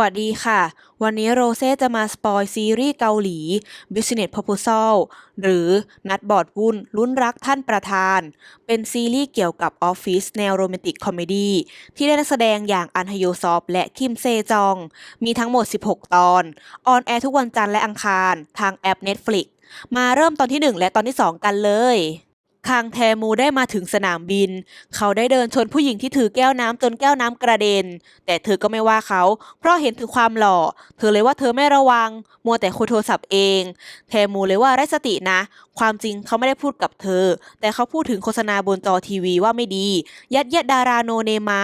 วัสดีค่ะ วันนี้โรเซ่จะมาสปอยซีรีส์เกาหลี Business Proposal หรือนัดบอดวุ่นลุ้นรักท่านประธาน เป็นซีรีส์เกี่ยวกับออฟฟิศแนวโรแมนติกคอมเมดี้ที่ได้นักแสดงอย่างอันฮโยซอฟและคิมเซจอง มีทั้งหมด 16 ตอน ออนแอร์ทุกวันจันทร์และอังคาร ทางแอป Netflix มาเริ่มตอนที่ 1 และตอนที่ 2 กันเลย คางแทมูได้มาถึงสนามบิน เขาได้เดินชนผู้หญิงที่ถือแก้วน้ำจนแก้วน้ำกระเด็น แต่เธอก็ไม่ว่าเขา เพราะเห็นถึงความหล่อ เธอเลยว่าเธอไม่ระวัง มัวแต่คุยโทรศัพท์เอง แทมูเลยว่าไร้สตินะ ความจริงเขาไม่ได้พูดกับเธอ แต่เขาพูดถึงโฆษณาบนจอทีวีว่าไม่ดี ยัดเยียดดาราโนเนมมา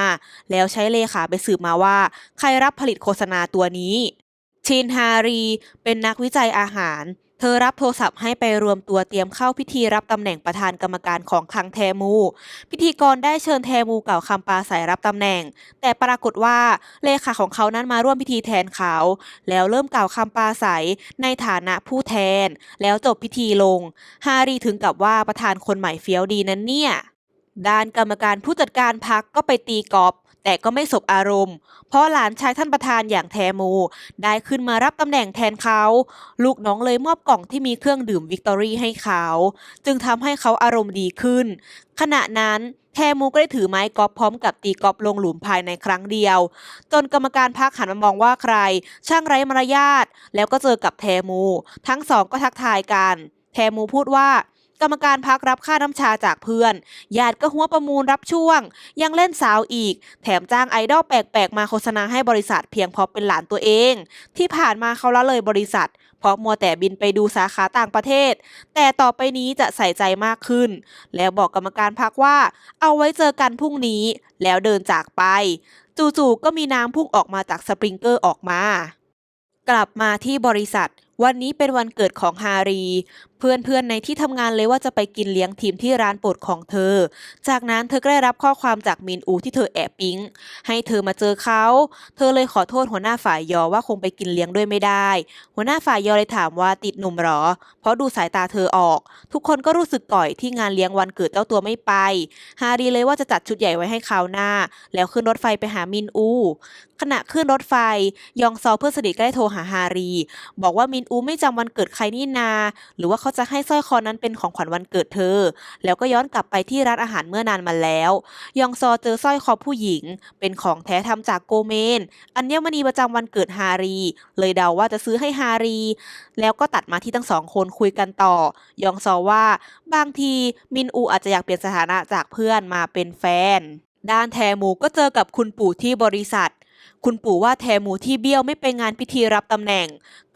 แล้วใช้เลขาไปสืบมาว่า ใครรับผลิตโฆษณาตัวนี้ชินฮารี เป็นนักวิจัยอาหาร เธอรับโทรศัพท์ให้ไปรวมตัวเตรียมเข้าพิธีรับตำแหน่งประธานกรรมการของคังแทมู พิธีกรได้เชิญแทมูกล่าวคำปราศัยรับตำแหน่ง แต่ปรากฏว่าเลขาของเขานั้นมาร่วมพิธีแทนเขา แล้วเริ่มกล่าวคำปราศัยในฐานะผู้แทน แล้วจบพิธีลง ฮารีถึงกับว่าประธานคนใหม่เฟี้ยวดีนั้นเนี่ยด้านกรรมการผู้จัดการพักก็ไปตีกอล์ฟ แต่ก็ไม่สบอารมณ์ เพราะหลานชายท่านประธานอย่างแทมู ได้ขึ้นมารับตำแหน่งแทนเขา ลูกน้องเลยมอบกล่องที่มีเครื่องดื่มวิกตอรี่ให้เขา จึงทำให้เขาอารมณ์ดีขึ้น ขณะนั้นแทมูก็ได้ถือไม้กอล์ฟพร้อมกับตีกอล์ฟลงหลุมภายในครั้งเดียว จนกรรมการพักหันมามองว่าใคร ช่างไร้มารยาทแล้วก็เจอกับแทมู ทั้งสองก็ทักทายกัน แทมูพูดว่า กรรมการพักรับค่าน้ำชาจากเพื่อนญาติก็หัวประมูลรับช่วง ยังเล่นสาวอีก แถมจ้างไอดอลแปลกๆ มาโฆษณาให้บริษัทเพียงเพราะเป็นหลานตัวเอง ที่ผ่านมาเขาละเลยบริษัท เพราะมัวแต่บินไปดูสาขาต่างประเทศ แต่ต่อไปนี้จะใส่ใจมากขึ้น แล้วบอกกรรมการพักว่า เอาไว้เจอกันพรุ่งนี้ แล้วเดินจากไป จู่ๆก็มีน้ำพุ่งออกมาจากสปริงเกอร์ออกมา กลับมาที่บริษัท วันนี้เป็นวันเกิดของฮารี เพื่อนๆในที่ทำงานเลยว่าจะไปกินเลี้ยงทีมที่ร้านโปรดของเธอ จากนั้นเธอก็ได้รับข้อความจากมินอูที่เธอแอบปิ๊ง ให้เธอมาเจอเขา เธอเลยขอโทษหัวหน้าฝ่ายยอว่าคงไปกินเลี้ยงด้วยไม่ได้ หัวหน้าฝ่ายยอเลยถามว่าติดหนุ่มหรอ เพราะดูสายตาเธอออก ทุกคนก็รู้สึกก่อยที่งานเลี้ยงวันเกิดเจ้าตัวไม่ไป ฮารีเลยว่าจะจัดชุดใหญ่ไว้ให้คราวหน้า แล้วขึ้นรถไฟไปหามินอู ขณะขึ้นรถไฟยองซอเพื่อนสนิทก็ได้โทรหาฮารี บอกว่ามินอูไม่จำวันเกิดใครนี่นา หรือว่าเขาจะให้สร้อยคอนั้นเป็นของขวัญวันเกิดเธอ แล้วก็ย้อนกลับไปที่ร้านอาหารเมื่อนานมาแล้ว ยองซอเจอสร้อยคอผู้หญิง เป็นของแท้ทำจากโกเมน อัญมณีประจำวันเกิดฮารี เลยเดาว่าจะซื้อให้ฮารี แล้วก็ตัดมาที่ทั้งสองคนคุยกันต่อ ยองซอว่าบางทีมินอูอาจจะอยากเปลี่ยนสถานะจากเพื่อนมาเป็นแฟน ด้านแทมูก็เจอกับคุณปู่ที่บริษัท คุณปู่ว่าแทมูที่เบี้ยวไม่ไปงานพิธีรับตำแหน่ง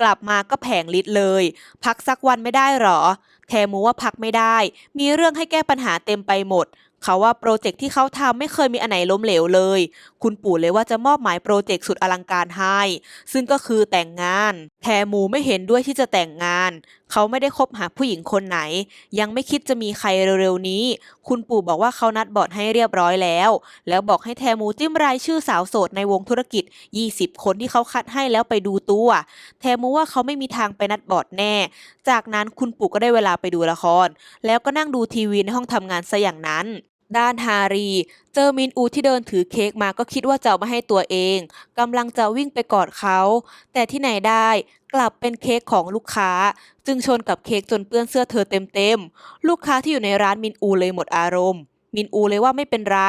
กลับมาก็แผงลิดเลย พักสักวันไม่ได้หรอ แทมูว่าพักไม่ได้ มีเรื่องให้แก้ปัญหาเต็มไปหมด เขาว่าโปรเจกต์ที่เขาทำไม่เคยมีอันไหนล้มเหลวเลย คุณปู่เลยว่าจะมอบหมายโปรเจกต์สุดอลังการให้ ซึ่งก็คือแต่งงาน แทมูไม่เห็นด้วยที่จะแต่งงาน เขาไม่ได้คบหาผู้หญิงคนไหน ยังไม่คิดจะมีใครเร็วๆนี้ คุณปู่บอกว่าเขานัดบอร์ดให้เรียบร้อยแล้ว แล้วบอกให้แทมูจิ้มรายชื่อสาวโสดในวงธุรกิจ 20 คนที่เขาคัดให้แล้วไปดูตัว แทมูว่าเขาไม่มีทางไปนัดบอร์ดแน่ จากนั้นคุณปู่ก็ได้เวลาไปดูละคร แล้วก็นั่งดูทีวีในห้องทำงานซะอย่างนั้น ด้านฮารี เจอมินอูที่เดินถือเค้กมาก็คิดว่าจะามาให้ตัวเองกำลังจะวิ่งไปกอดเขา แต่ที่ไหนได้กลับเป็นเค้กของลูกค้า จึงชนกับเค้กจนเปื้อนเสื้อเธอเต็มๆ ลูกค้าที่อยู่ในร้านมินอูเลยหมดอารมณ์ มินอูเลยว่าไม่เป็นไร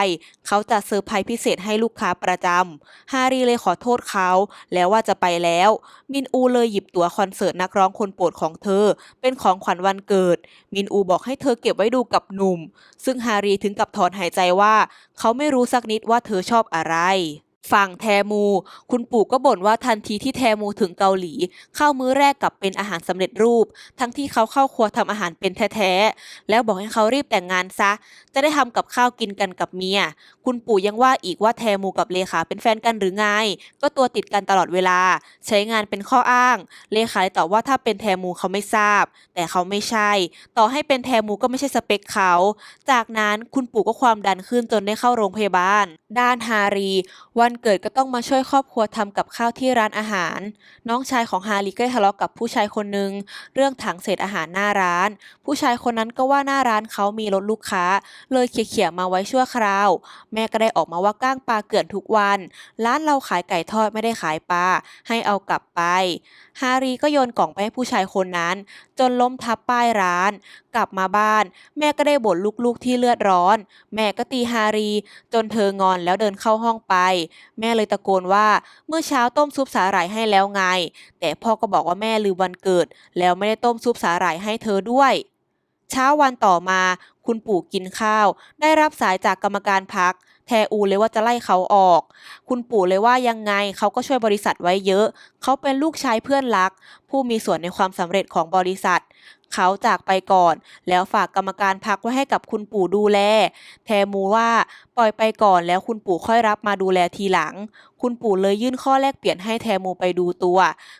เขาจะเซอร์ไพรส์พิเศษให้ลูกค้าประจำฮารีเลยขอโทษเขา แล้วว่าจะไปแล้ว มินอูเลยหยิบตั๋วคอนเสิร์ตนักร้องคนโปรดของเธอ เป็นของขวัญวันเกิด มินอูบอกให้เธอเก็บไว้ดูกับหนุ่ม ซึ่งฮารีถึงกับถอนหายใจว่า เขาไม่รู้สักนิดว่าเธอชอบอะไร ฝั่งแทมู คุณปู่ก็บ่นว่าทันทีที่แทมูถึงเกาหลี ข้าวมื้อแรกกลับเป็นอาหารสำเร็จรูป ทั้งที่เขาเข้าครัวทำอาหารเป็นแท้ๆ แล้วบอกให้เขารีบแต่งงานซะ จะได้ทำกับข้าวกินกันกับเมีย คุณปู่ยังว่าอีกว่าแทมูกับเลขาเป็นแฟนกันหรือไง ก็ตัวติดกันตลอดเวลา ใช้งานเป็นข้ออ้าง เลขาตอบว่าถ้าเป็นแทมูเขาไม่ทราบ แต่เขาไม่ใช่ ต่อให้เป็นแทมูก็ไม่ใช่สเปคเขา จากนั้นคุณปู่ก็ความดันขึ้นจนได้เข้าโรงพยาบาล ด้านฮารี วันวันเกิดก็ต้องมาช่วยครอบครัวทำกับข้าวที่ร้านอาหาร น้องชายของฮารีก็ทะเลาะกับผู้ชายคนหนึ่งเรื่องถังเศษอาหารหน้าร้าน ผู้ชายคนนั้นก็ว่าหน้าร้านเขามีรถลูกค้า เลยเขี่ยๆมาไว้ชั่วคราว แม่ก็ได้ออกมาว่าก้างปลาเกลื่อนทุกวัน ร้านเราขายไก่ทอดไม่ได้ขายปลาให้เอากลับไป ฮารีก็โยนกล่องไปให้ผู้ชายคนนั้นจนล้มทับป้ายร้าน กลับมาบ้าน แม่ก็ได้บ่นลูกๆที่เลือดร้อน แม่ก็ตีฮารี จนเธองอนแล้วเดินเข้าห้องไป แม่เลยตะโกนว่าเมื่อเช้าต้มซุปสาหร่ายให้แล้วไง แต่พ่อก็บอกว่าแม่ลืมวันเกิด แล้วไม่ได้ต้มซุปสาหร่ายให้เธอด้วย เช้าวันต่อมา คุณปู่กินข้าว ได้รับสายจากกรรมการพัก แทอูเลยว่าจะไล่เขาออก คุณปู่เลยว่ายังไงเขาก็ช่วยบริษัทไว้เยอะ เขาเป็นลูกชายเพื่อนรัก ผู้มีส่วนในความสำเร็จของบริษัท เขาจากไปก่อน แล้วฝากกรรมการพักไว้ให้กับคุณปู่ดูแล แทมูว่าปล่อยไปก่อนแล้วคุณปู่ค่อยรับมาดูแลทีหลัง คุณปู่เลยยื่นข้อแลกเปลี่ยนให้แทมูไปดูตัว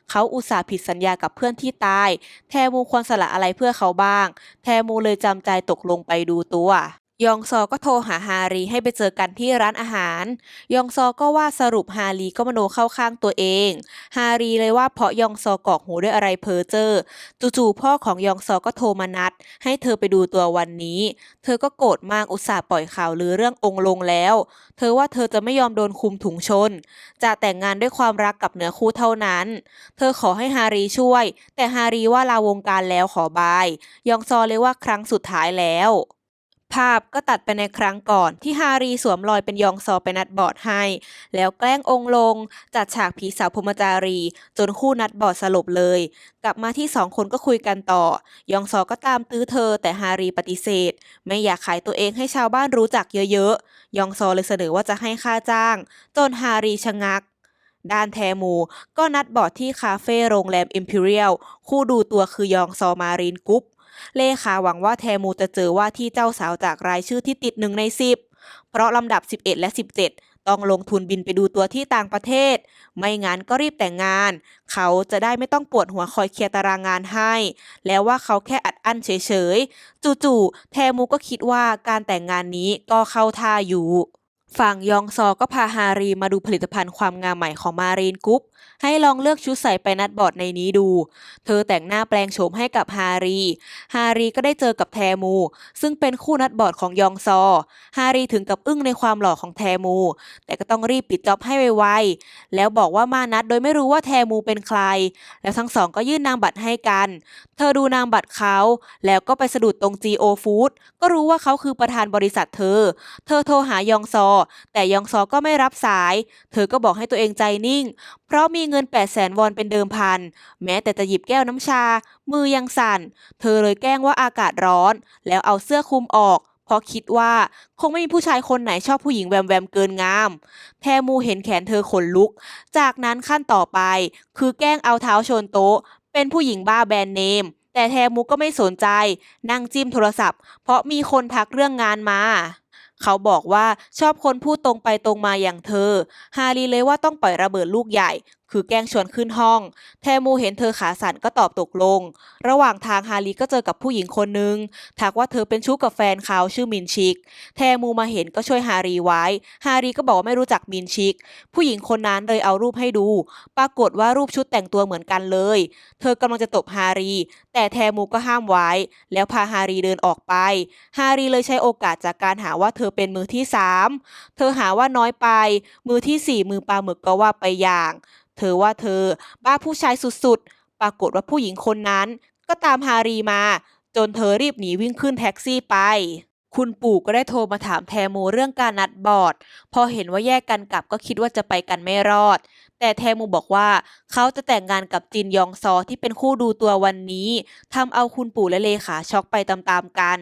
เขาอุตส่าห์ผิดสัญญากับเพื่อนที่ตาย แทมูควรสละอะไรเพื่อเขาบ้าง แทมูเลยจำใจตกลงไปดูตัว ยองซอก็โทรหาฮารีให้ไปเจอกันที่ร้านอาหาร ยองซอก็ว่าสรุปฮารีก็มโนเข้าข้างตัวเอง ฮารีเลยว่าเพราะยองซอกอกหูด้วยอะไรเพ้อเจ้อจู่ๆพ่อของยองซอก็โทรมานัด ให้เธอไปดูตัววันนี้ เธอก็โกรธมากอุตส่าห์ปล่อยข่าวลือเรื่ององค์ลงแล้ว เธอว่าเธอจะไม่ยอมโดนคุมถุงชน จะแต่งงานด้วยความรักกับเนื้อคู่เท่านั้น เธอขอให้ฮารีช่วย แต่ฮารีว่าลาวงการแล้วขอบาย ยองซอเลยว่าครั้งสุดท้ายแล้ว ภาพก็ตัดไปในครั้งก่อน ที่ฮารีสวมรอยเป็นยองซอไปนัดบอดให้ แล้วแกล้งองค์ลง จัดฉากผีสาวพมจารี จนคู่นัดบอดสลบเลย กลับมาที่สองคนก็คุยกันต่อ ยองซอก็ตามตื้อเธอ แต่ฮารีปฏิเสธ ไม่อยากขายตัวเองให้ชาวบ้านรู้จักเยอะๆ ยองซอเลยเสนอว่าจะให้ค่าจ้าง จนฮารีชะงักด้านแทมู ก็นัดบอดที่คาเฟ่โรงแรม Imperial คู่ดูตัวคือยองซอมารีนกุ๊ป เลขาหวังว่าแทมูจะเจอว่าที่เจ้าสาวจากรายชื่อที่ติดหนึ่งในสิบเพราะลำดับ 11 และ 17 ต้องลงทุนบินไปดูตัวที่ต่างประเทศ ไม่งั้นก็รีบแต่งงาน เขาจะได้ไม่ต้องปวดหัวคอยเคลียร์ตารางงานให้ แล้วว่าเขาแค่อัดอั้นเฉยๆ จู่ๆ แทมูก็คิดว่าการแต่งงานนี้ก็เข้าท่าอยู่ ฝั่งยองซอก็พาฮารีมาดูผลิตภัณฑ์ความงามใหม่ของมารีนกรุ๊ป ให้ลองเลือกชุดใส่ไปนัดบอร์ดในนี้ดู เธอแต่งหน้าแปลงโฉมให้กับฮารี ฮารีก็ได้เจอกับแทมู ซึ่งเป็นคู่นัดบอร์ดของยองซอ ฮารีถึงกับอึ้งในความหล่อของแทมู แต่ก็ต้องรีบปิดจ็อบให้ไวๆ แล้วบอกว่ามานัดโดยไม่รู้ว่าแทมูเป็นใคร แล้วทั้งสองก็ยื่นนามบัตรให้กัน เธอดูนามบัตรเขา แล้วก็ไปสะดุดตรง GO Food ก็รู้ว่าเขาคือประธานบริษัทเธอ เธอโทรหายองซอ แต่ยองซอก็ไม่รับสาย เธอก็บอกให้ตัวเองใจนิ่ง ราะมีเงิน 8 0 0แสนวอนเป็นเดิมพัน แม้แต่จะหยิบแก้วน้ำชา มือยังสั่น เธอเลยแกล้งว่าอากาศร้อน แล้วเอาเสื้อคลุมออก เพราะคิดว่าคงไม่มีผู้ชายคนไหนชอบผู้หญิงแวมแวมเกินงามแทมูเห็นแขนเธอขนลุก จากนั้นขั้นต่อไป คือแกล้งเอาเท้าชนโต๊ะ เป็นผู้หญิงบ้าแบรนด์เนม แต่แทมูก็ไม่สนใจ นั่งจิ้มโทรศัพท์ เพราะมีคนทักเรื่องงานมา เขาบอกว่าชอบคนพูดตรงไปตรงมาอย่างเธอ ฮารีเลยว่าต้องปล่อยระเบิดลูกใหญ่ คือแกล้งชวนขึ้นห้อง แทมูเห็นเธอขาสั่นก็ตอบตกลง ระหว่างทางฮารีก็เจอกับผู้หญิงคนหนึ่งทักว่าเธอเป็นชู้กับแฟนเขาชื่อมินชิก แทมูมาเห็นก็ช่วยฮารีไว้ ฮารีก็บอกว่าไม่รู้จักมินชิก ผู้หญิงคนนั้นเลยเอารูปให้ดู ปรากฏว่ารูปชุดแต่งตัวเหมือนกันเลย เธอกำลังจะตบฮารี แต่แทมูก็ห้ามไว้ แล้วพาฮารีเดินออกไป ฮารีเลยใช้โอกาสจากการหาว่าเธอเป็นมือที่สามเธอหาว่าน้อยไป มือที่สี่มือปลาหมึกก็ว่าไปอย่าง เธอว่าเธอบ้าผู้ชายสุดๆ ปรากฏว่าผู้หญิงคนนั้นก็ตามฮารีมา จนเธอรีบหนีวิ่งขึ้นแท็กซี่ไป คุณปู่ก็ได้โทรมาถามแทมูเรื่องการนัดบอร์ด พอเห็นว่าแยกกันกลับก็คิดว่าจะไปกันไม่รอด แต่แทมูบอกว่าเขาจะแต่งงานกับจินยองซอที่เป็นคู่ดูตัววันนี้ทำเอาคุณปู่และเลขาช็อกไปตามๆกัน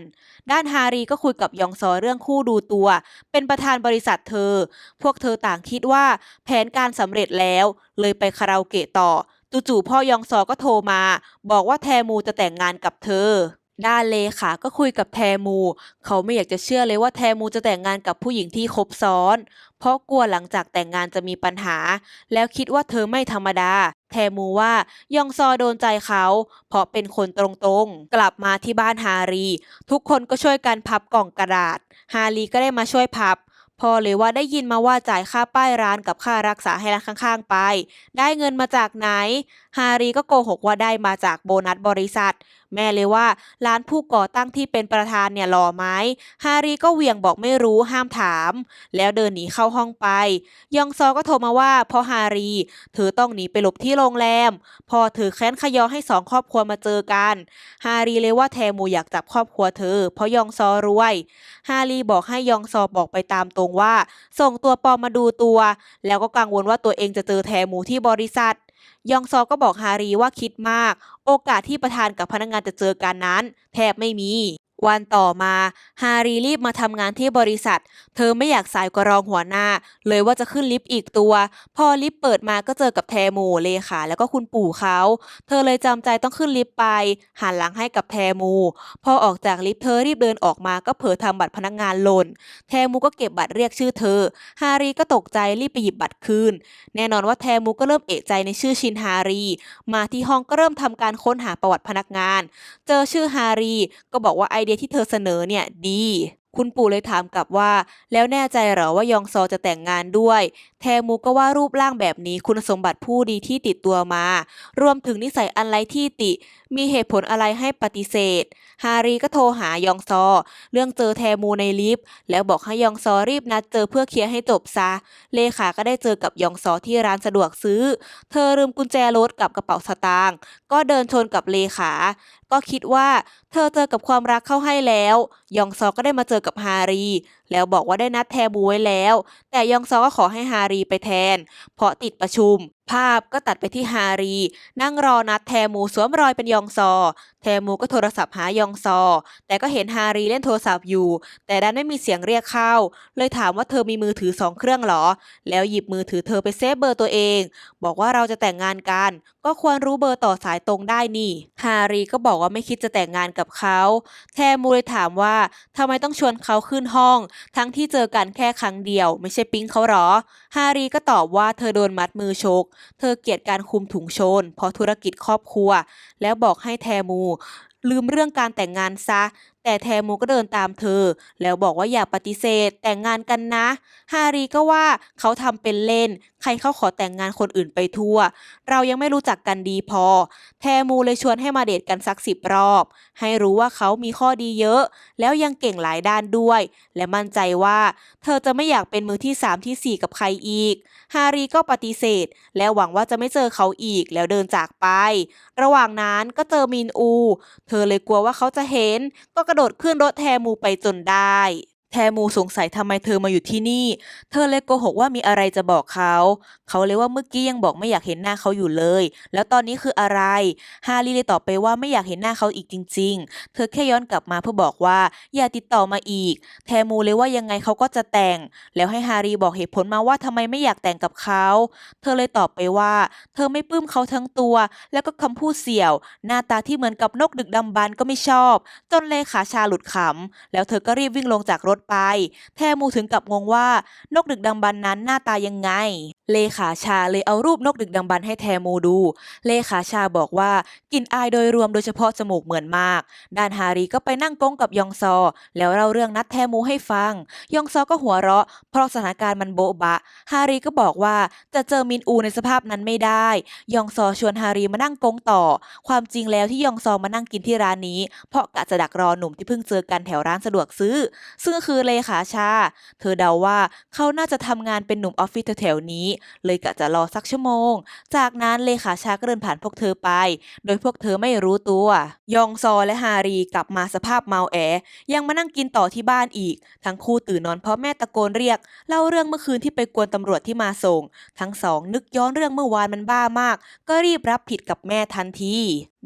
ด้านฮารีก็คุยกับยองซอเรื่องคู่ดูตัว เป็นประธานบริษัทเธอ พวกเธอต่างคิดว่าแผนการสำเร็จแล้ว เลยไปคาราโอเกะต่อ จู่ๆพ่อยองซอก็โทรมา บอกว่าแทมูจะแต่งงานกับเธอ ด้านเลขาก็คุยกับแทมู เขาไม่อยากจะเชื่อเลยว่าแทมูจะแต่งงานกับผู้หญิงที่คบซ้อน เพราะกลัวหลังจากแต่งงานจะมีปัญหา แล้วคิดว่าเธอไม่ธรรมดา แทมูว่ายองซอโดนใจเขา เพราะเป็นคนตรงๆ กลับมาที่บ้านฮารี ทุกคนก็ช่วยกันพับกล่องกระดาษ ฮารีก็ได้มาช่วยพับพอเลยว่าได้ยินมาว่าจ่ายค่าป้ายร้านกับค่ารักษาให้ร้านข้างๆไป ได้เงินมาจากไหนฮารีก็โกหกว่าได้มาจากโบนัสบริษัท แม่เลยว่าร้านผู้ก่อตั้งที่เป็นประธานเนี่ยหล่อไหมฮารีก็เวียงบอกไม่รู้ห้ามถาม แล้วเดินหนีเข้าห้องไป ยองซอก็โทรมาว่าพอฮารีเธอต้องหนีไปหลบที่โรงแรม พอเธอแค้นขยอให้สองครอบครัวมาเจอกัน ฮารีเลยว่าแทมูอยากจับครอบครัวเธอ เพราะยองซอรวย ฮารีบอกให้ยองซอบอกไปตามตรงว่า ส่งตัวปอมมาดูตัว แล้วก็กังวลว่าตัวเองจะเจอแทมูที่บริษัท ยองซอก็บอกฮารีว่าคิดมาก โอกาสที่ประธานกับพนักงานจะเจอกันนั้น แทบไม่มี วันต่อมาฮารีรีบมาทำงานที่บริษัท เธอไม่อยากสายกว่ารองหัวหน้า เลยว่าจะขึ้นลิฟต์อีกตัว พอลิฟต์เปิดมาก็เจอกับแทมูเลขาแล้วก็คุณปู่เขา เธอเลยจำใจต้องขึ้นลิฟต์ไป หันหลังให้กับแทมูพอออกจากลิฟต์เธอรีบเดินออกมาก็เผลอทำบัตรพนักงานหล่น แทมูก็เก็บบัตรเรียกชื่อเธอ ฮารีก็ตกใจรีบไปหยิบบัตรคืน แน่นอนว่าแทมูก็เริ่มเอะใจในชื่อชินฮารี มาที่ห้องก็เริ่มทำการค้นหาประวัติพนักงาน เจอชื่อฮารีก็บอกว่าไอเดียที่เธอเสนอเนี่ยดี คุณปู่เลยถามกลับว่า แล้วแน่ใจเหรอว่ายองซอจะแต่งงานด้วย แทมูก็ว่ารูปร่างแบบนี้คุณสมบัติผู้ดีที่ติดตัวมา รวมถึงนิสัยอันไรที่ติ มีเหตุผลอะไรให้ปฏิเสธ ฮารีก็โทรหายองซอ เรื่องเจอแทมูในลิฟต์แล้วบอกให้ยองซอรีบนัดเจอเพื่อเคลียร์ให้จบซะ เลขาก็ได้เจอกับยองซอที่ร้านสะดวกซื้อ เธอลืมกุญแจรถกับกระเป๋าสตางค์ก็เดินชนกับเลขา ก็คิดว่า เธอเจอกับความรักเข้าให้แล้ว ยองซอก็ได้มาเจอกับฮารี แล้วบอกว่าได้นัดแทบูไว้แล้ว แต่ยองซอก็ขอให้ฮารีไปแทน เพราะติดประชุม ภาพก็ตัดไปที่ฮารี นั่งรอนัดแทมูสวมรอยเป็นยองซอ แทมูก็โทรศัพท์หายองซอ แต่ก็เห็นฮารีเล่นโทรศัพท์อยู่ แต่ดันไม่มีเสียงเรียกเข้า เลยถามว่าเธอมีมือถือสองเครื่องเหรอ แล้วหยิบมือถือเธอไปเซฟเบอร์ตัวเอง บอกว่าเราจะแต่งงานกัน ก็ควรรู้เบอร์ต่อสายตรงได้นี่ฮารีก็บอกว่าไม่คิดจะแต่งงานกับเขาแทมูเลยถามว่าทำไมต้องชวนเขาขึ้นห้อง ทั้งที่เจอกันแค่ครั้งเดียว ไม่ใช่ปิ๊งเขาหรอ ฮารีก็ตอบว่าเธอโดนมัดมือชก เธอเกลียดการคุมถุงชนเพราะธุรกิจครอบครัว แล้วบอกให้แทมูลืมเรื่องการแต่งงานซะ แต่แทมูก็เดินตามเธอ แล้วบอกว่าอย่าปฏิเสธแต่งงานกันนะ ฮารีก็ว่าเขาทำเป็นเล่น ใครเขาขอแต่งงานคนอื่นไปทั่ว เรายังไม่รู้จักกันดีพอ แทมูเลยชวนให้มาเดทกันสักสิบรอบ ให้รู้ว่าเขามีข้อดีเยอะ แล้วยังเก่งหลายด้านด้วย และมั่นใจว่า เธอจะไม่อยากเป็นมือที่สามที่สี่กับใครอีก ฮารีก็ปฏิเสธ และหวังว่าจะไม่เจอเขาอีกแล้วเดินจากไป ระหว่างนั้นก็เจอมินอู เธอเลยกลัวว่าเขาจะเห็น ก็กระโดดขึ้นรถแทมูไปจนได้ แทมูสงสัยทำไมเธอมาอยู่ที่นี่ เธอเลยโกหกว่ามีอะไรจะบอกเขา เขาเลยว่าเมื่อกี้ยังบอกไม่อยากเห็นหน้าเขาอยู่เลย แล้วตอนนี้คืออะไร ฮารีเลยตอบไปว่าไม่อยากเห็นหน้าเขาอีกจริง ๆ เธอแค่ย้อนกลับมาเพื่อบอกว่า อย่าติดต่อมาอีก แทมูเลยว่ายังไงเขาก็จะแต่ง แล้วให้ฮารีบอกเหตุผลมาว่าทำไมไม่อยากแต่งกับเขา เธอเลยตอบไปว่า เธอไม่ปลื้มเขาทั้งตัว แล้วก็คำพูดเสี่ยว หน้าตาที่เหมือนกับนกดึกดำบรรก็ไม่ชอบ จนเลขาชาหลุดขำแล้วเธอก็รีบวิ่งลงจากรถไปแทมูถึงกับงงว่านกดึกดำบรรพ์นั้นหน้าตายังไง เลขาชาเลยเอารูปนกดึกดำบรรให้แทมูดู เลขาชาบอกว่ากลิ่นอายโดยรวมโดยเฉพาะจมูกเหมือนมาก ด้านฮารีก็ไปนั่งกงกับยองซอ แล้วเล่าเรื่องนัดแทมูให้ฟัง ยองซอก็หัวเราะ เพราะสถานการณ์มันโบ๊ะบะ ฮารีก็บอกว่าจะเจอมินอูในสภาพนั้นไม่ได้ ยองซอชวนฮารีมานั่งกงต่อ ความจริงแล้วที่ยองซอมานั่งกินที่ร้านนี้ เพราะกะจะดักรอหนุ่มที่เพิ่งเจอกันแถวร้านสะดวกซื้อ ซึ่งก็คือือเลขาชา เธอเดาว่าเขาน่าจะทำงานเป็นหนุ่มออฟฟิศแถวๆนี้ เลยกะจะรอสักชั่วโมง จากนั้นเลขาชาก็เดินผ่านพวกเธอไป โดยพวกเธอไม่รู้ตัว ยองซอและฮารีกลับมาสภาพเมาแอ ยังมานั่งกินต่อที่บ้านอีก ทั้งคู่ตื่นนอนเพราะแม่ตะโกนเรียก เล่าเรื่องเมื่อคืนที่ไปกวนตำรวจที่มาส่ง ทั้งสองนึกย้อนเรื่องเมื่อวานมันบ้ามาก ก็รีบรับผิดกับแม่ทันที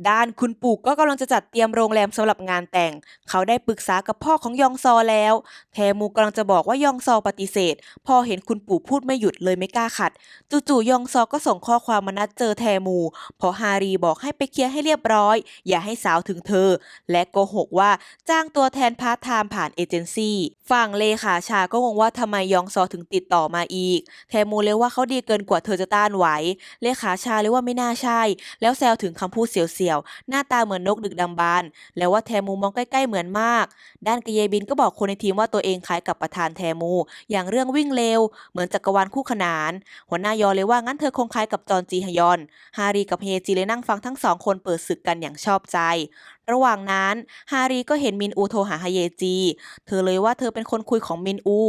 ด้านคุณปู่ก็กำลังจะจัดเตรียมโรงแรมสำหรับงานแต่ง เขาได้ปรึกษากับพ่อของยองซอแล้ว แทมูกำลังจะบอกว่ายองซอปฏิเสธ พอเห็นคุณปู่พูดไม่หยุดเลยไม่กล้าขัด จู่ๆยองซอก็ส่งข้อความมานัดเจอแทมู เพราะฮารีบอกให้ไปเคลียร์ให้เรียบร้อย อย่าให้สาวถึงเธอ และโกหกว่าจ้างตัวแทนพาร์ทไทม์ผ่านเอเจนซี่ ฝั่งเลขาชาก็งงว่าทำไมยองซอถึงติดต่อมาอีก แทมูเลยว่าเขาดีเกินกว่าเธอจะต้านไหว เลขาชาเลยว่าไม่น่าใช่ แล้วแซวถึงคำพูดเสีสี่ยว หน้าตาเหมือนนกดึกดำบรรพ์แล้วว่าแทมูมองใกล้ๆเหมือนมาก ด้านกเยบินก็บอกคนในทีมว่าตัวเองคล้ายกับประธานแทมู อย่างเรื่องวิ่งเร็ว เหมือนจักรวาลคู่ขนาน หัวหน้ายอเลยว่างั้นเธอคงคล้ายกับจอนจีฮยอน ฮารีกับเฮจีเลยนั่งฟังทั้งสองคนเปิดศึกกันอย่างชอบใจ ระหว่างนั้นฮารีก็เห็นมินอูโทรหาฮเยจี เธอเลยว่าเธอเป็นคนคุยของมินอู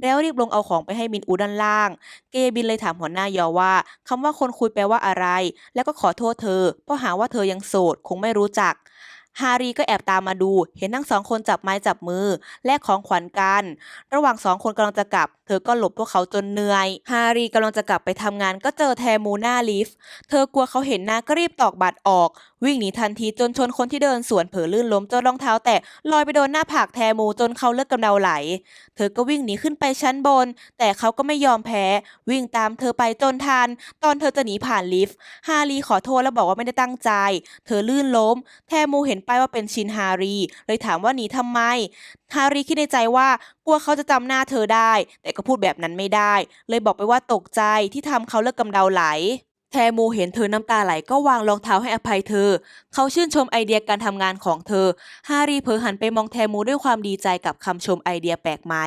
แล้วรีบลงเอาของไปให้มินอูด้านล่าง เกบินเลยถามหัวหน้ายอว่าคำว่าคนคุยแปลว่าอะไร แล้วก็ขอโทษเธอ เพราะหาว่าเธอยังโสดคงไม่รู้จัก ฮารีก็แอบตามมาดู เห็นทั้งสองคนจับไม้จับมือ แลกของขวัญกัน ระหว่างสองคนกำลังจะกลับ เธอก็หลบพวกเขาจนเหนื่อย ฮารีกำลังจะกลับไปทำงานก็เจอแทมูหน้าลิฟต์ เธอกลัวเขาเห็นหน้าก็รีบตอกบัตรออก วิ่งหนีทันทีจนชนคนที่เดินสวนเผลอลื่นล้มจนรองเท้าแตะลอยไปโดนหน้าผากแทมูจนเขาเลือดกำเดาไหล เธอก็วิ่งหนีขึ้นไปชั้นบน แต่เขาก็ไม่ยอมแพ้ วิ่งตามเธอไปจนทัน ตอนเธอจะหนีผ่านลิฟต์ ฮารีขอโทษแล้วบอกว่าไม่ได้ตั้งใจ เธอลื่นล้ม แทมูเห็นป้ายว่าเป็นชินฮารี เลยถามว่าหนีทำไม ฮารีคิดในใจว่ากลัวเขาจะจำหน้าเธอได้ แต่ก็พูดแบบนั้นไม่ได้ เลยบอกไปว่าตกใจที่ทำเขาเลิกกำเดาไหลแทมูเห็นเธอน้ำตาไหลก็วางรองเท้าให้อภัยเธอ เขาชื่นชมไอเดียการทำงานของเธอ ฮารีเผลอหันไปมองแทมูด้วยความดีใจกับคำชมไอเดียแปลกใหม่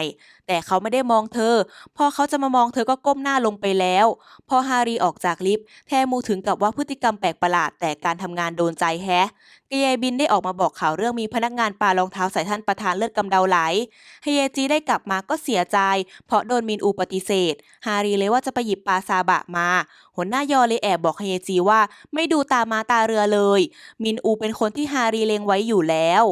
แต่เขาไม่ได้มองเธอ พอเขาจะมามองเธอก็ก้มหน้าลงไปแล้ว พอฮารีออกจากลิฟต์ แทมูถึงกับว่าพฤติกรรมแปลกประหลาดแต่การทำงานโดนใจแฮะ เกเยบินได้ออกมาบอกข่าวเรื่องมีพนักงานปารองเท้าใส่ท่านประธานเลือดกำเดาไหลเฮเยจีได้กลับมาก็เสียใจ เพราะโดนมินอูปฏิเสธ ฮารีเลยว่าจะไปหยิบปลาซาบะมา หัวหน้ายอเลยแอบบอกเฮเยจีว่าไม่ดูตามาตาเรือเลย มินอูเป็นคนที่ฮารีเลงไว้อยู่แล้ว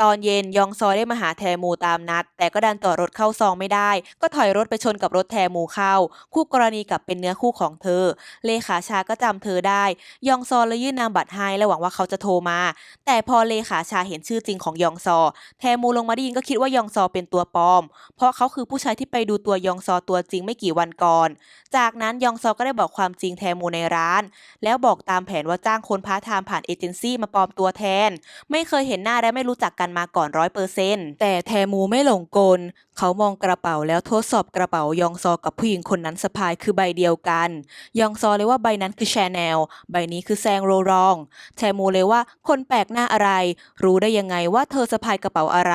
ตอนเย็นยองซอได้มาหาแทมูตามนัด แต่ก็ดันต่อรถเข้าซองไม่ได้ ก็ถอยรถไปชนกับรถแทมูเข้า คู่กรณีกับเป็นเนื้อคู่ของเธอ เลขาชาก็จำเธอได้ ยองซอเลยยื่นนามบัตรให้และหวังว่าเขาจะโทรมา แต่พอเลขาชาเห็นชื่อจริงของยองซอ แทมูลงมาได้ยินก็คิดว่ายองซอเป็นตัวปลอม เพราะเขาคือผู้ชายที่ไปดูตัวยองซอตัวจริงไม่กี่วันก่อน จากนั้นยองซอก็ได้บอกความจริงแทมูในร้าน แล้วบอกตามแผนว่าจ้างคนพาร์ทไทม์ผ่านเอเจนซี่มาปลอมตัวแทน ไม่เคยเห็นหน้าและไม่รู้จักกันมาก่อนร้อยเปอร์เซนต์แต่แทมูไม่หลงกล เขามองกระเป๋าแล้วทดสอบกระเป๋ายองซอกับผู้หญิงคนนั้นสะพายคือใบเดียวกัน ยองซอเลยว่าใบนั้นคือแชแนลใบนี้คือแซงโรรองแทมูเลยว่าคนแปลกหน้าอะไร รู้ได้ยังไงว่าเธอสะพายกระเป๋าอะไร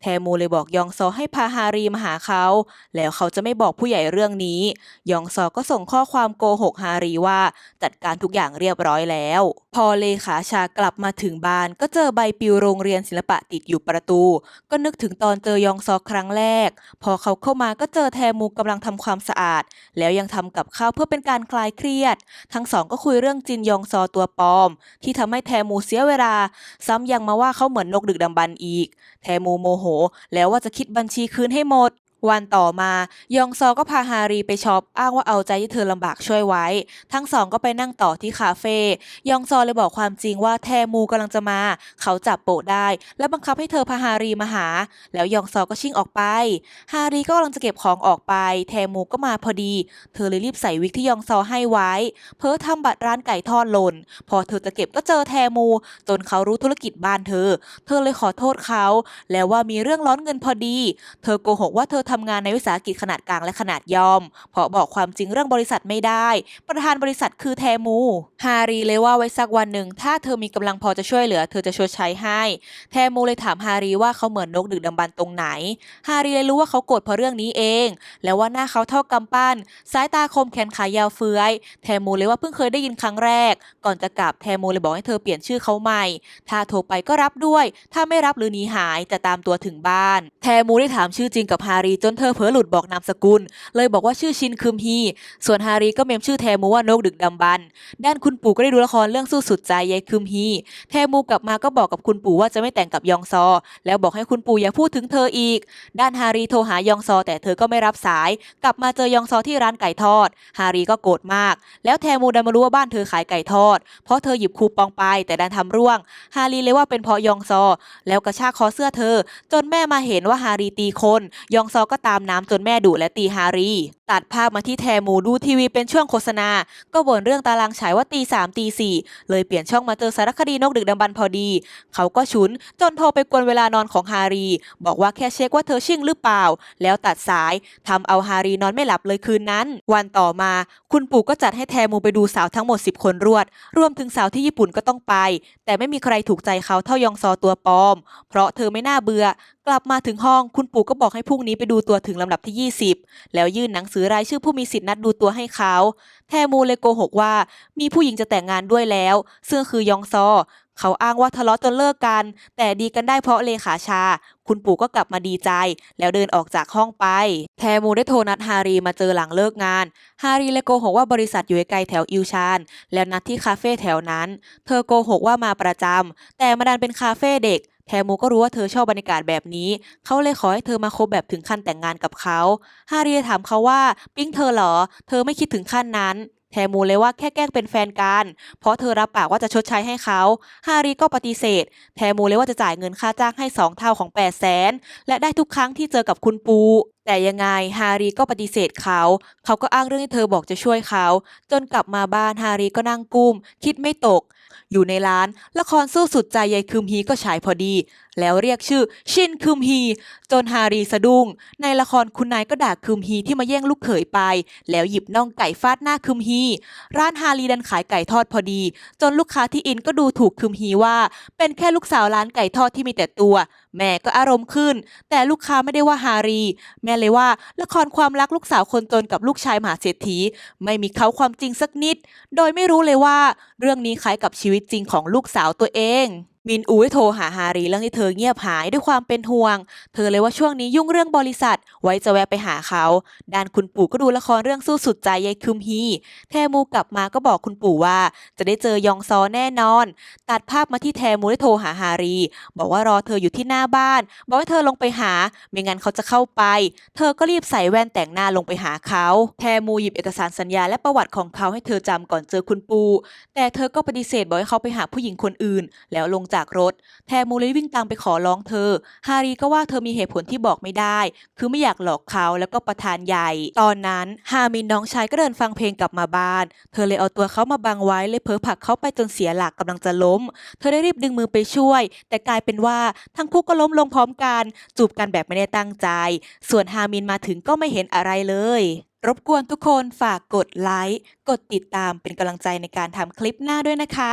แทมูเลยบอกยองซอให้พาฮารีมาหาเขา แล้วเขาจะไม่บอกผู้ใหญ่เรื่องนี้ ยองซอก็ส่งข้อความโกหกฮารีว่าจัดการทุกอย่างเรียบร้อยแล้ว พอเลขาชากลับมาถึงบ้าน ก็เจอใบปลิวโรงเรียนศิลปะติดอยู่ประตู ก็นึกถึงตอนเจอยองซอครั้งแรกพอเขาเข้ามาก็เจอแทมูกำลังทำความสะอาด แล้วยังทำกับข้าวเพื่อเป็นการคลายเครียด ทั้งสองก็คุยเรื่องจินยองซอตัวปลอม ที่ทำให้แทมูเสียเวลา ซ้ำยังมาว่าเขาเหมือนนกดึกดำบรรอีก แทมูโมโห แล้วว่าจะคิดบัญชีคืนให้หมด วันต่อมา ยองซอก็พาฮารีไปช็อป อ้างว่าเอาใจที่เธอลำบากช่วยไว้ ทั้งสองก็ไปนั่งต่อที่คาเฟ่ยองซอเลยบอกความจริงว่าแทมูกำลังจะมา เขาจับโปะได้ และบังคับให้เธอพาฮารีมาหา แล้วยองซอก็ชิ่งออกไป ฮารีก็กำลังจะเก็บของออกไป แทมูก็มาพอดี เธอเลยรีบใส่วิกที่ยองซอให้ไว้ เพ้อทำบัตรร้านไก่ทอดหล่น พอเธอจะเก็บก็เจอแทมู จนเขารู้ธุรกิจบ้านเธอ เธอเลยขอโทษเขา แล้วว่ามีเรื่องร้อนเงินพอดี เธอโกหกว่าเธอทำงานในวิสาหกิจขนาดกลางและขนาดย่อม เพราะบอกความจริงเรื่องบริษัทไม่ได้ ประธานบริษัทคือแทมู ฮารีเลยว่าไว้สักวันหนึ่ง ถ้าเธอมีกำลังพอจะช่วยเหลือ เธอจะชดใช้ให้ แทมูเลยถามฮารีว่าเขาเหมือนนกดึกดำบรรตรงไหน ฮารีเลยรู้ว่าเขาโกรธเพราะเรื่องนี้เอง แล้วว่าหน้าเขาเท่ากำปั้น สายตาคมแขนขายาวเฟื้อย แทมูเลยว่าเพิ่งเคยได้ยินครั้งแรก ก่อนจะกลับแทมูเลยบอกให้เธอเปลี่ยนชื่อเขาใหม่ ถ้าโทรไปก็รับด้วย ถ้าไม่รับหรือหนีหายจะตามตัวถึงบ้าน แทมูได้ถามชื่อจริงกับฮารีจนเธอเผลอหลุดบอกนามสกุล เลยบอกว่าชื่อชินคึมฮี ส่วนฮารีก็เมมชื่อแทมูว่านกดึกดำบรรด้านคุณปู่ก็ได้ดูละครเรื่องสู้สุดใจยายคึมฮี แทมูกลับมาก็บอกกับคุณปู่ว่าจะไม่แต่งกับยองซอ แล้วบอกให้คุณปู่อย่าพูดถึงเธออีก ด้านฮารีโทรหายองซอแต่เธอก็ไม่รับสาย กลับมาเจอยองซอที่ร้านไก่ทอด ฮารีก็โกรธมาก แล้วแทมูดันมารู้ว่าบ้านเธอขายไก่ทอด เพราะเธอหยิบคูปองไปแต่ดันทำร่วง ฮารีเลยว่าเป็นเพราะยองซอ แล้วกระชากคอเสื้อเธอ จนแม่มาเห็นว่าฮารีตีคน ยองซอก็ตามน้ำจนแม่ดุและตีฮารี ตัดภาพมาที่แทมูดูทีวีเป็นช่วงโฆษณา ก็บ่นเรื่องตารางฉายว่าตีสามตีสี่เลยเปลี่ยนช่องมาเจอสารคดีนกดึกดำบรรพอดี เขาก็ฉุนจนโทรไปกวนเวลานอนของฮารี บอกว่าแค่เช็คว่าเธอชิ่งหรือเปล่า แล้วตัดสายทำเอาฮารีนอนไม่หลับเลยคืนนั้น วันต่อมา คุณปู่ก็จัดให้แทมูไปดูสาวทั้งหมด 10 คนรวด รวมถึงสาวที่ญี่ปุ่นก็ต้องไป แต่ไม่มีใครถูกใจเขาเท่ายองซอตัวปลอม เพราะเธอไม่น่าเบื่อ กลับมาถึงห้องคุณปู่ก็บอกให้พรุ่งนี้ไปดูตัวถึงลำดับที่ 20 แล้วยื่นหนังสือรายชื่อผู้มีสิทธินัดดูตัวให้เขา แทมูเลยโกหกว่ามีผู้หญิงจะแต่งงานด้วยแล้ว ซึ่งคือยองซอ เขาอ้างว่าทะเลาะจนเลิกกัน แต่ดีกันได้เพราะเลขาชา คุณปู่ก็กลับมาดีใจ แล้วเดินออกจากห้องไป แทมูได้โทรนัดฮารีมาเจอหลังเลิกงาน ฮารีเลยโกหกว่าบริษัทอยู่ไกลแถวอิวชาน แล้วนัดที่คาเฟ่แถวนั้น เธอโกหกว่ามาประจำแต่มาดันเป็นคาเฟ่เด็ก แทมูก็รู้ว่าเธอชอบบรรยากาศแบบนี้ เขาเลยขอให้เธอมาคบแบบถึงขั้นแต่งงานกับเขา ฮารีถามเขาว่าปิ๊งเธอเหรอ เธอไม่คิดถึงขั้นนั้น แทมูเลยว่าแค่แกล้งเป็นแฟนกัน เพราะเธอรับปากว่าจะชดใช้ให้เขา ฮารีก็ปฏิเสธ แทมูเลยว่าจะจ่ายเงินค่าจ้างให้สองเท่าของ8 0 0แสนและได้ทุกครั้งที่เจอกับคุณปูแต่ยังไงฮารีก็ปฏิเสธเขา เขาก็อ้างเรื่องที่เธอบอกจะช่วยเขา จนกลับมาบ้านฮารีก็นั่งกุ้ม คิดไม่ตก อยู่ในร้านละครสู้สุดใจยายคืมฮีก็ฉายพอดี แล้วเรียกชื่อชินคืมฮี จนฮารีสะดุ้ง ในละครคุณนายก็ด่าคืมฮีที่มาแย่งลูกเขยไป แล้วหยิบน่องไก่ฟาดหน้าคืมฮี ร้านฮารีดันขายไก่ทอดพอดี จนลูกค้าที่อินก็ดูถูกคืมฮีว่า เป็นแค่ลูกสาวร้านไก่ทอดที่มีแต่ตัว แม่ก็อารมณ์ขึ้น แต่ลูกค้าไม่ได้ว่าฮารี แม่เลยว่าละครความรักลูกสาวคนจนกับลูกชายมหาเศรษฐี ไม่มีเขาความจริงสักนิด โดยไม่รู้เลยว่า เรื่องนี้คล้ายกับชีวิตจริงของลูกสาวตัวเอง มินอูได้โทรหาฮารีเรื่องที่เธอเงียบหายด้วยความเป็นห่วง เธอเลยว่าช่วงนี้ยุ่งเรื่องบริษัท ไว้จะแวะไปหาเขา ด้านคุณปู่ก็ดูละครเรื่องสู้สุดใจยายคึมฮี แทมูกลับมาก็บอกคุณปู่ว่า จะได้เจอยองซอแน่นอน ตัดภาพมาที่แทมูได้โทรหาฮารี บอกว่ารอเธออยู่ที่หน้าบ้าน บอกให้เธอลงไปหา ไม่งั้นเขาจะเข้าไป เธอก็รีบใส่แว่นแต่งหน้าลงไปหาเขา แทมูหยิบเอกสารสัญญาและประวัติของเขาให้เธอจำก่อนเจอคุณปู่แต่เธอก็ปฏิเสธบอกให้เขาไปหาผู้หญิงคนอื่น แล้วลงจากรถ แทมูเลยวิ่งตามไปขอร้องเธอ ฮารีก็ว่าเธอมีเหตุผลที่บอกไม่ได้ คือไม่อยากหลอกเขาแล้วก็ประธานใหญ่ ตอนนั้น ฮามินน้องชายก็เดินฟังเพลงกลับมาบ้าน เธอเลยเอาตัวเขามาบังไว้เลยเผลอผลักเขาไปจนเสียหลักกำลังจะล้ม เธอได้รีบดึงมือไปช่วย แต่กลายเป็นว่าทั้งคู่ก็ล้มลงพร้อมกันจูบกันแบบไม่ได้ตั้งใจ ส่วนฮามินมาถึงก็ไม่เห็นอะไรเลยรบกวนทุกคนฝากกดไลค์ กดติดตามเป็นกำลังใจในการทำคลิปหน้าด้วยนะคะ